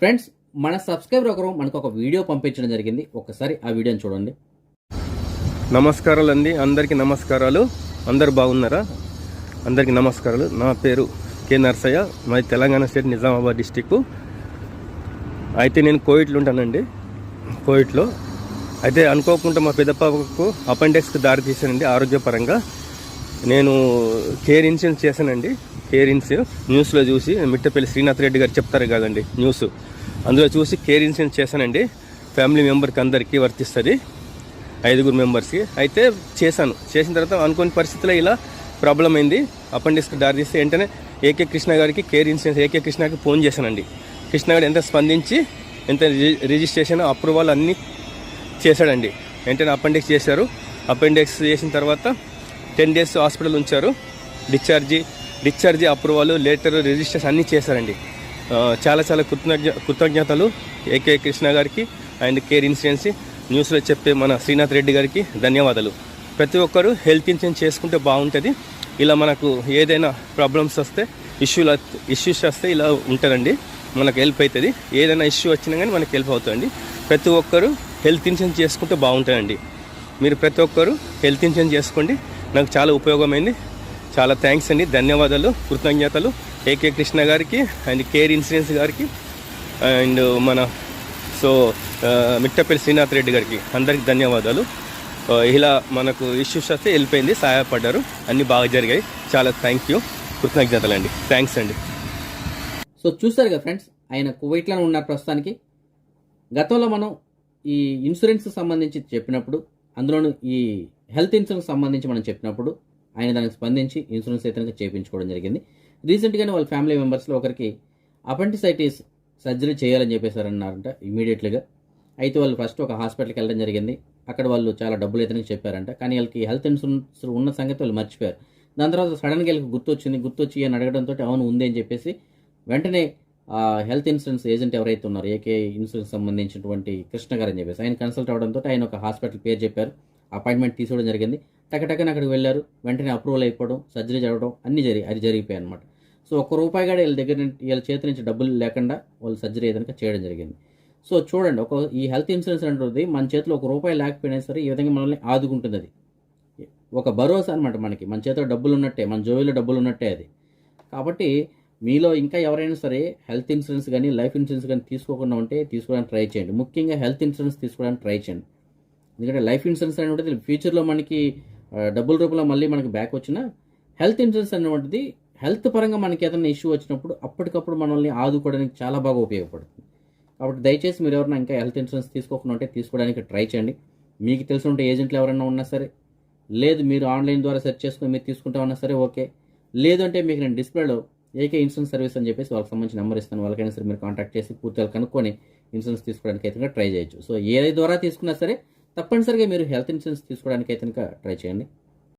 Friends మన subscriber ఒకరు మనకు ఒక వీడియో పంపించడం జరిగింది. ఒకసారి ఆ వీడియోని చూడండి. నమస్కారాలు అండి అందరికీ నమస్కారాలు. అందరు బాగున్నారా? అందరికీ నమస్కారాలు. నా పేరు కే నర్సయ్య. మాది తెలంగాణ స్టేట్ నిజామాబాద్ డిస్టిక్. అయితే నేను కోవిడ్లో ఉంటానండి. కోవిడ్లో. అయితే అనుకోకుండా మా పెద్ద పాపకు అపెండిక్స్కి దారి తీశానండి ఆరోగ్యపరంగా. నేను కేర్ ఇన్సూరెన్స్ చేశానండి. కేర్ న్యూస్లో చూసి మిట్టపల్లి శ్రీనాథ్ రెడ్డి గారు చెప్తారు కదండి న్యూస్ అందులో చూసి కేర్ ఇన్సూరెన్స్ చేశానండి. ఫ్యామిలీ మెంబర్కి అందరికీ వర్తిస్తుంది. ఐదుగురు మెంబర్స్కి అయితే చేశాను. చేసిన తర్వాత అనుకోని పరిస్థితుల్లో ఇలా ప్రాబ్లం అయింది. అపెండిక్స్కి దారి తీస్తే వెంటనే ఏకే కృష్ణ గారికి కేర్ ఇన్సూరెన్స్ ఏకే కృష్ణకి ఫోన్ చేశానండి. కృష్ణ గారు ఎంత స్పందించి ఎంత రిజి- రిజిస్ట్రేషన్ అప్రూవల్ అన్నీ చేశాడండి. వెంటనే అపెండిక్స్ చేశారు. అపెండిక్స్ చేసిన తర్వాత టెన్ డేస్ హాస్పిటల్ ఉంచారు. Discharge discharge approval letter registration అన్నీ చేశారండి. చాలా చాలా కృతజ్ఞ కృతజ్ఞతలు ఏకే కృష్ణ గారికి అండ్ కేర్ ఇన్సూరెన్సీ న్యూస్లో చెప్పే మన శ్రీనాథ్ రెడ్డి గారికి ధన్యవాదాలు. ప్రతి ఒక్కరూ హెల్త్ ఇన్సూరెన్స్ చేసుకుంటే బాగుంటుంది. ఇలా మనకు ఏదైనా ప్రాబ్లమ్స్ వస్తే ఇష్యూలు ఇష్యూస్ వస్తే ఇలా ఉంటుందండి. మనకు హెల్ప్ అవుతుంది ఏదైనా ఇష్యూ వచ్చినా కానీ మనకు హెల్ప్ అవుతుందండి. ప్రతి ఒక్కరూ హెల్త్ ఇన్సూరెన్స్ చేసుకుంటే బాగుంటుందండి. మీరు ప్రతి ఒక్కరూ హెల్త్ ఇన్సూరెన్స్ చేసుకోండి. నాకు చాలా ఉపయోగమైంది. చాలా థ్యాంక్స్ అండి. ధన్యవాదాలు కృతజ్ఞతలు. ఏకే కృష్ణ గారికి అండ్ కేర్ ఇన్సూరెన్స్ గారికి అండ్ మన సో మిట్టపల్లి శ్రీనాథ్ రెడ్డి గారికి అందరికి ధన్యవాదాలు. ఇలా మనకు ఇష్యూస్ వస్తే వెళ్ళిపోయింది సహాయపడ్డారు. అన్నీ బాగా జరిగాయి. చాలా థ్యాంక్ యూ కృతజ్ఞతలు అండి. థ్యాంక్స్ అండి. సో చూస్తారు కదా ఫ్రెండ్స్ ఆయన కువైట్లోనే ఉన్నారు ప్రస్తుతానికి. గతంలో మనం ఈ ఇన్సూరెన్స్ సంబంధించి చెప్పినప్పుడు అందులోనూ ఈ హెల్త్ ఇన్సూరెన్స్ సంబంధించి మనం చెప్పినప్పుడు ఆయన దానికి స్పందించి ఇన్సూరెన్స్ అయితే చేయించుకోవడం జరిగింది. రీసెంట్గానే వాళ్ళ ఫ్యామిలీ మెంబర్స్లో ఒకరికి అపెంటిసైటిస్ సర్జరీ చేయాలని చెప్పేశారన్నారంట ఇమీడియట్లీగా అయితే వాళ్ళు ఫస్ట్ ఒక హాస్పిటల్కి వెళ్ళడం జరిగింది. అక్కడ వాళ్ళు చాలా డబ్బులు అయితే చెప్పారంట. కానీ వాళ్ళకి హెల్త్ ఇన్సూరెన్స్ ఉన్న సంగతి వాళ్ళు మర్చిపోయారు. దాని తర్వాత సడన్గా వీళ్ళకి గుర్తొచ్చింది. గుర్తొచ్చి అని అడగడంతో అవును ఉంది అని చెప్పేసి వెంటనే హెల్త్ ఇన్సూరెన్స్ ఏజెంట్ ఎవరైతే ఉన్నారో ఏకే ఇన్సూరెన్స్ సంబంధించినటువంటి కృష్ణ గారు అని చెప్పేసి ఆయన కన్సల్ట్ అవడంతో ఆయన ఒక హాస్పిటల్ పేరు చెప్పారు. అపాయింట్మెంట్ తీసుకోవడం జరిగింది. టకటకన అక్కడికి వెళ్ళారు. వెంటనే అప్రూవల్ అయిపోవడం సర్జరీ జరగడం అన్నీ జరిగి అది జరిగిపోయాయి అనమాట సో ఒక్క రూపాయి కూడా వీళ్ళ దగ్గర నుంచి వీళ్ళ చేతి నుంచి డబ్బులు లేకుండా వాళ్ళు సర్జరీ ఏదైనా చేయడం జరిగింది. సో చూడండి ఒక ఈ హెల్త్ ఇన్సూరెన్స్ అనేది మన చేతిలో ఒక రూపాయి లేకపోయినా సరే ఈ విధంగా మనల్ని ఆదుకుంటుంది అది. ఒక భరోసా అనమాట మనకి. మన చేతిలో డబ్బులు ఉన్నట్టే మన జోబీలో డబ్బులు ఉన్నట్టే అది. కాబట్టి మీలో ఇంకా ఎవరైనా సరే హెల్త్ ఇన్సూరెన్స్ కానీ లైఫ్ ఇన్సూరెన్స్ కానీ తీసుకోకుండా ఉంటే తీసుకోవడానికి ట్రై చేయండి. ముఖ్యంగా హెల్త్ ఇన్సూరెన్స్ తీసుకోవడానికి ట్రై చేయండి. ఎందుకంటే లైఫ్ ఇన్సూరెన్స్ అనేది ఫ్యూచర్లో మనకి డబ్బుల రూపంలో మళ్ళీ మనకి బ్యాక్ వచ్చిన హెల్త్ ఇన్సూరెన్స్ అనేటువంటిది హెల్త్ పరంగా మనకి ఏదైనా ఇష్యూ వచ్చినప్పుడు అప్పటికప్పుడు మనల్ని ఆదుకోవడానికి చాలా బాగా ఉపయోగపడుతుంది. కాబట్టి దయచేసి మీరు ఎవరైనా ఇంకా హెల్త్ ఇన్సూరెన్స్ తీసుకోకుండా ఉంటే తీసుకోవడానికి ట్రై చేయండి. మీకు తెలిసి ఉంటే ఏజెంట్లు ఎవరైనా ఉన్నా సరే లేదు మీరు ఆన్లైన్ ద్వారా సెర్చ్ చేసుకుని మీరు తీసుకుంటామన్నా సరే ఓకే. లేదంటే మీకు నేను డిస్ప్లేలో ఏకే ఇన్సూరెన్స్ సర్వీస్ అని చెప్పేసి వాళ్ళకి సంబంధించిన నెంబర్ ఇస్తాను. వాళ్ళకైనా సరే మీరు కాంటాక్ట్ చేసి పూర్తిగా కనుక్కొని ఇన్సూరెన్స్ తీసుకోవడానికి అయితే ట్రై చేయొచ్చు. సో ఏ ద్వారా తీసుకున్నా సరే తప్పనిసరిగా మీరు హెల్త్ ఇన్సూరెన్స్ తీసుకోవడానికి అయితే ట్రై చేయండి.